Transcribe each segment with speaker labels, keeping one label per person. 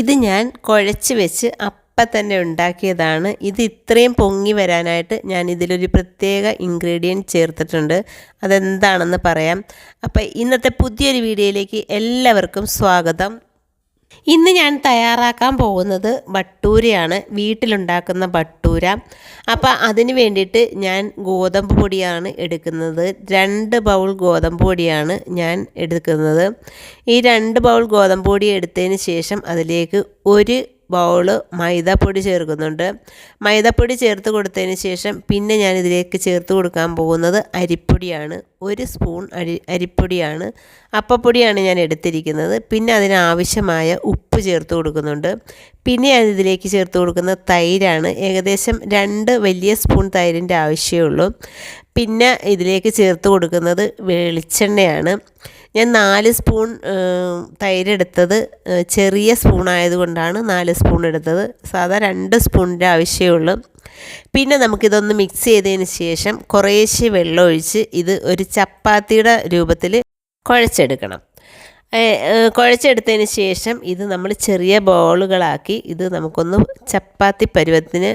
Speaker 1: ഇത് ഞാൻ കുഴച്ച് വെച്ച് അപ്പം തന്നെ ഉണ്ടാക്കിയതാണ് ഇത് ഇത്രയും പൊങ്ങി വരാനായിട്ട് ഞാൻ ഇതിലൊരു പ്രത്യേക ഇൻഗ്രീഡിയൻറ്റ് ചേർത്തിട്ടുണ്ട് അതെന്താണെന്ന് പറയാം അപ്പോൾ ഇന്നത്തെ പുതിയൊരു വീഡിയോയിലേക്ക് എല്ലാവർക്കും സ്വാഗതം ഇന്ന് ഞാൻ തയ്യാറാക്കാൻ പോകുന്നത് ബട്ടൂരയാണ് വീട്ടിലുണ്ടാക്കുന്ന ബട്ടൂര അപ്പോൾ അതിന് വേണ്ടിയിട്ട് ഞാൻ ഗോതമ്പ് പൊടിയാണ് എടുക്കുന്നത് രണ്ട് ബൗൾ ഗോതമ്പ് പൊടിയാണ് ഞാൻ എടുക്കുന്നത് ഈ രണ്ട് ബൗൾ ഗോതമ്പ് പൊടി എടുത്തതിന് ശേഷം അതിലേക്ക് ഒരു ബൗൾ മൈദപ്പൊടി ചേർക്കുന്നുണ്ട് മൈദപ്പൊടി ചേർത്ത് കൊടുത്തതിന് ശേഷം പിന്നെ ഞാൻ ഇതിലേക്ക് ചേർത്ത് കൊടുക്കാൻ പോകുന്നത് അരിപ്പൊടിയാണ് ഒരു സ്പൂൺ അരി അരിപ്പൊടിയാണ് അപ്പപ്പൊടിയാണ് ഞാൻ എടുത്തിരിക്കുന്നത് പിന്നെ അതിനാവശ്യമായ ഉപ്പ് ചേർത്ത് കൊടുക്കുന്നുണ്ട് പിന്നെ ഞാൻ ഇതിലേക്ക് ചേർത്ത് കൊടുക്കുന്ന തൈരാണ് ഏകദേശം രണ്ട് വലിയ സ്പൂൺ തൈരിൻ്റെ ആവശ്യമുള്ളൂ പിന്നെ ഇതിലേക്ക് ചേർത്ത് കൊടുക്കുന്നത് വെളിച്ചെണ്ണയാണ് ഞാൻ നാല് സ്പൂൺ തൈരെടുത്തത് ചെറിയ സ്പൂൺ ആയതുകൊണ്ടാണ് നാല് സ്പൂൺ എടുത്തത് സാധാ രണ്ട് സ്പൂണിൻ്റെ ആവശ്യമുള്ളൂ പിന്നെ നമുക്കിതൊന്ന് മിക്സ് ചെയ്തതിന് ശേഷം കുറേശ്ശെ വെള്ളമൊഴിച്ച് ഇത് ഒരു ചപ്പാത്തിയുടെ രൂപത്തിൽ കുഴച്ചെടുക്കണം കുഴച്ചെടുത്തതിന് ശേഷം ഇത് നമ്മൾ ചെറിയ ബോളുകളാക്കി ഇത് നമുക്കൊന്ന് ചപ്പാത്തി പരുവത്തിന്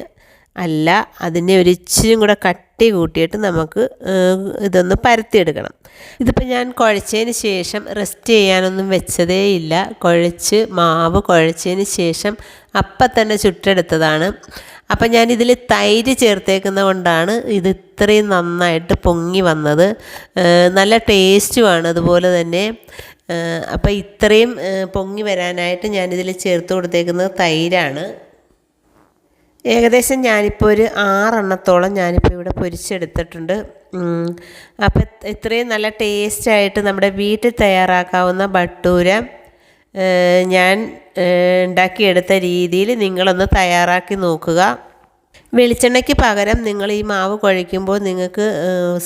Speaker 1: അല്ല അതിനെ ഒരിച്ചിലും കൂടെ കട്ടി കൂട്ടിയിട്ട് നമുക്ക് ഇതൊന്ന് പരത്തിയെടുക്കണം ഇതിപ്പോൾ ഞാൻ കുഴച്ചതിന് ശേഷം റെസ്റ്റ് ചെയ്യാനൊന്നും വെച്ചതേ ഇല്ല കുഴച്ച് മാവ് കുഴച്ചതിന് ശേഷം അപ്പം തന്നെ ചുട്ടെടുത്തതാണ് അപ്പം ഞാൻ ഇതിൽ തൈര് ചേർത്തേക്കുന്ന കൊണ്ടാണ് ഇത് ഇത്രയും നന്നായിട്ട് പൊങ്ങി വന്നത് നല്ല ടേസ്റ്റുമാണ് അതുപോലെ തന്നെ അപ്പോൾ ഇത്രയും പൊങ്ങി വരാനായിട്ട് ഞാനിതിൽ ചേർത്ത് കൊടുത്തേക്കുന്നത് തൈരാണ് ഏകദേശം ഞാനിപ്പോൾ ഒരു ആറെണ്ണത്തോളം ഞാനിപ്പോൾ ഇവിടെ പൊരിച്ചെടുത്തിട്ടുണ്ട് അപ്പം ഇത്രയും നല്ല ടേസ്റ്റായിട്ട് നമ്മുടെ വീട്ടിൽ തയ്യാറാക്കാവുന്ന ഭട്ടൂര ഞാൻ ഉണ്ടാക്കിയെടുത്ത രീതിയിൽ നിങ്ങളൊന്ന് തയ്യാറാക്കി നോക്കുക വെളിച്ചെണ്ണയ്ക്ക് പകരം നിങ്ങൾ ഈ മാവ് കുഴയ്ക്കുമ്പോൾ നിങ്ങൾക്ക്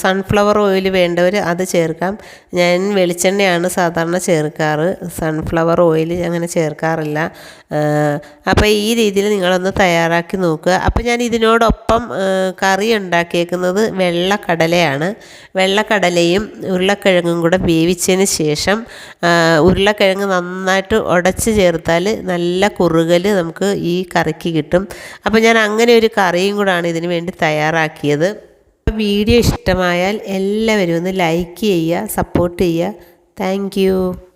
Speaker 1: സൺഫ്ലവർ ഓയിൽ വേണ്ടവർ അത് ചേർക്കാം ഞാൻ വെളിച്ചെണ്ണയാണ് സാധാരണ ചേർക്കാറ് സൺഫ്ലവർ ഓയിൽ അങ്ങനെ ചേർക്കാറില്ല അപ്പോൾ ഈ രീതിയിൽ നിങ്ങളൊന്ന് തയ്യാറാക്കി നോക്കുക അപ്പോൾ ഞാൻ ഇതിനോടൊപ്പം കറി ഉണ്ടാക്കിയേക്കുന്നത് വെള്ളക്കടലയാണ് വെള്ളക്കടലയും ഉരുളക്കിഴങ്ങും കൂടെ വേവിച്ചതിന് ശേഷം ഉരുളക്കിഴങ്ങ് നന്നായിട്ട് ഉടച്ച് ചേർത്താൽ നല്ല കുറുകൽ നമുക്ക് ഈ കറിക്ക് കിട്ടും അപ്പോൾ ഞാൻ അങ്ങനെ ഒരു കറി കറിയും കൂടാണ് ഇതിനു വേണ്ടി തയ്യാറാക്കിയത് വീഡിയോ ഇഷ്ടമായാൽ എല്ലാവരും ഒന്ന് ലൈക്ക് ചെയ്യുക സപ്പോർട്ട് ചെയ്യുക താങ്ക്